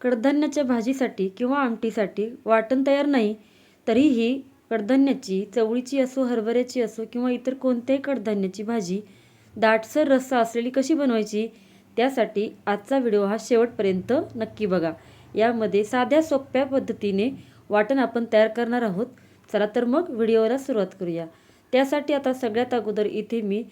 कडधान्याच्या भाजीसाठी किंवा आमटीसाठी वाटण तयार नाही तरीही कडधान्याची चवळीची असो हरभऱ्याची असो किंवा इतर कोणत्याही कडधान्याची भाजी दाटसर रस्सा असलेली कशी बनवायची त्यासाठी आजचा व्हिडिओ हा शेवटपर्यंत नक्की बघा. यामध्ये साध्या सोप्या पद्धतीने वाटण आपण तयार करणार आहोत. चला तर मग व्हिडिओला सुरुवात करूया. त्यासाठी आता सगळ्यात अगोदर इथे मी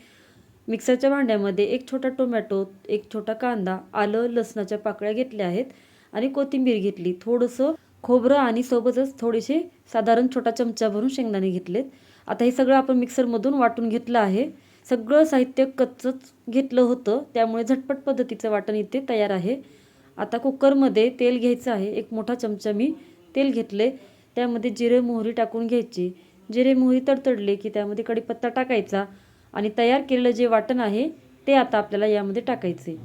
मिक्सरच्या भांड्यामध्ये एक छोटा टोमॅटो एक छोटा कांदा आलं लसणाच्या पाकळ्या घेतल्या आहेत. आणि कोथिंबीर घेतली. थोडंसं खोबरं आणि सोबतच थोडेसे साधारण छोटा चमचा भरून शेंगदाणे घेतलेत. आता हे सगळं आपण मिक्सरमधून वाटून घेतलं आहे. सगळं साहित्य कच्चंच घेतलं होतं. त्यामुळे झटपट पद्धतीचं वाटण इथे तयार आहे. आता कुकरमध्ये तेल घ्यायचं आहे. एक मोठा चमचा मी तेल घेतले. त्यामध्ये जिरे मोहरी टाकून घ्यायची. जिरे मोहरी तडतडले की त्यामध्ये कढीपत्ता टाकायचा आणि तयार केलेलं जे वाटण आहे ते आता आपल्याला यामध्ये टाकायचे.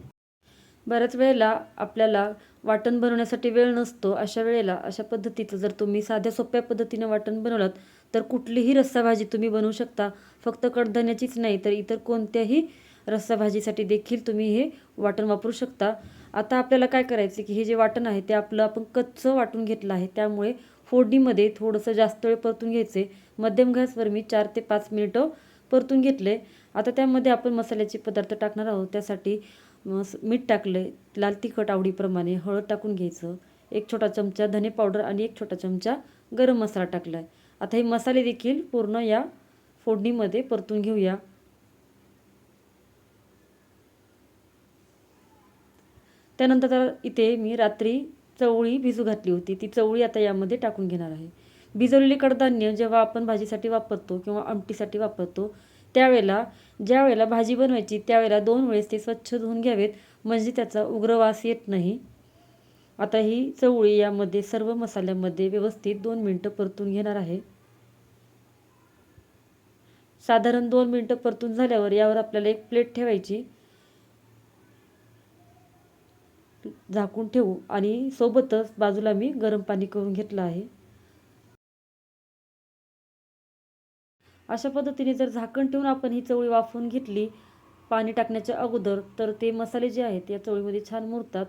बऱ्याच वेळेला आपल्याला वाटण बनवण्यासाठी वेळ नसतो. अशा वेळेला अशा पद्धतीचं जर तुम्ही साध्या सोप्या पद्धतीनं वाटण बनवलात तर कुठलीही रस्साभाजी तुम्ही बनवू शकता. फक्त कडधान्याचीच नाही तर इतर कोणत्याही रस्साभाजीसाठी देखील तुम्ही हे वाटण वापरू शकता. आता आपल्याला काय करायचं की हे जे वाटण आहे ते आपलं आपण कच्चं वाटून घेतलं आहे. त्यामुळे फोडणीमध्ये थोडंसं जास्त वेळ परतून घ्यायचे. मध्यम गॅसवर मी चार ते पाच मिनिटं परतून घेतले. आता त्यामध्ये आपण मसाल्याचे पदार्थ टाकणार आहोत. त्यासाठी मस मीठ टाकलं लाल तिखट आवडीप्रमाणे हळद टाकून घ्यायचं एक छोटा चमचा धने पावडर आणि एक छोटा चमचा गरम मसाला टाकला आहे आता हे मसाले देखील पूर्ण या फोडणीमध्ये परतून घेऊया. त्यानंतर इथे मी रात्री चवळी भिजू घातली होती. ती चवळी आता यामध्ये टाकून घेणार आहे. भिजवलेली कडधान्य जेव्हा आपण भाजीसाठी वापरतो किंवा आमटीसाठी वापरतो त्यावेळेला ज्या वेळेला भाजी बनवायची त्यावेळेला दोन वेळेस ते स्वच्छ धुवून घ्यावेत म्हणजे त्याचा उग्र वास येत नाही. आता ही चवळी यामध्ये सर्व मसाल्यामध्ये व्यवस्थित दोन मिनटं परतून घेणार आहे. साधारण दोन मिनटं परतून झाल्यावर यावर आपल्याला एक प्लेट ठेवायची. झाकून ठेवू आणि सोबतच बाजूला मी गरम पाणी करून घेतलं आहे. अशा पद्धतीने जर झाकण ठेवून आपण ही चवळी वाफवून घेतली पाणी टाकण्याच्या अगोदर तर ते मसाले जे आहेत या चवळीमध्ये छान मुरतात.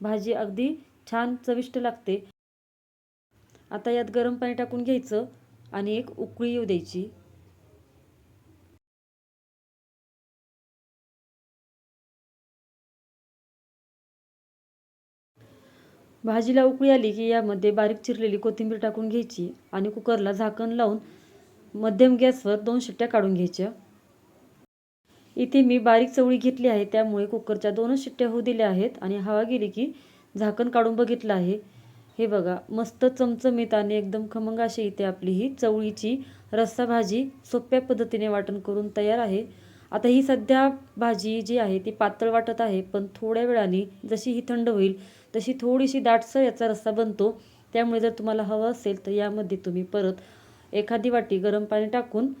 भाजी अगदी छान चविष्ट लागते. आता यात गरम पाणी टाकून घ्यायचं आणि एक उकळी येऊ द्यायची. भाजीला उकळी आली की यामध्ये बारीक चिरलेली कोथिंबीर टाकून घ्यायची आणि कुकरला झाकण लावून मध्यम गॅसवर दोन शिट्ट्या काढून घ्यायच्या. इथे मी बारीक चवळी घेतली आहे त्यामुळे कुकरच्या दोनच शिट्ट्या होऊ दिल्या आहेत आणि हवा गेली की झाकण काढून बघितलं आहे. हे बघा मस्त चमचमीत आणि एकदम खमंग अशी इथे आपली ही चवळीची रस्सा भाजी सोप्या पद्धतीने वाटण करून तयार आहे. आता ही सध्या भाजी जी आहे ती पातळ वाटत आहे पण थोड्या वेळाने जशी ही थंड होईल तशी थोडीशी दाटसर याचा रस्सा बनतो. त्यामुळे जर तुम्हाला हवं असेल तर यामध्ये तुम्ही परत एखादी वाटी गरम पाणी टाकून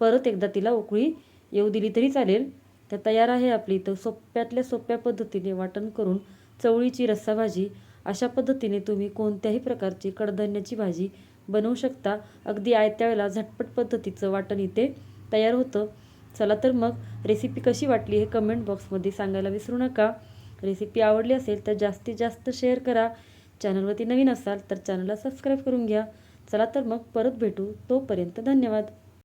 परत एकदा तिला उकळी येऊ दिली तरी चालेल. तर तयार आहे आपली. तर सोप्यातल्या सोप्या पद्धतीने वाटण करून चवळीची रस्सा भाजी. अशा पद्धतीने तुम्ही कोणत्याही प्रकारची कडधान्याची भाजी बनवू शकता. अगदी आयत्या वेळेला झटपट पद्धतीचं वाटण इथे तयार होतं. चला तर मग रेसिपी कशी वाटली हे कमेंट बॉक्समध्ये सांगायला विसरू नका. रेसिपी आवडली असेल तर जास्तीत जास्त शेअर करा. चॅनलवरती नवीन असाल तर चॅनलला सबस्क्राईब करून घ्या. चला तर मग परत भेटू. तोपर्यंत धन्यवाद.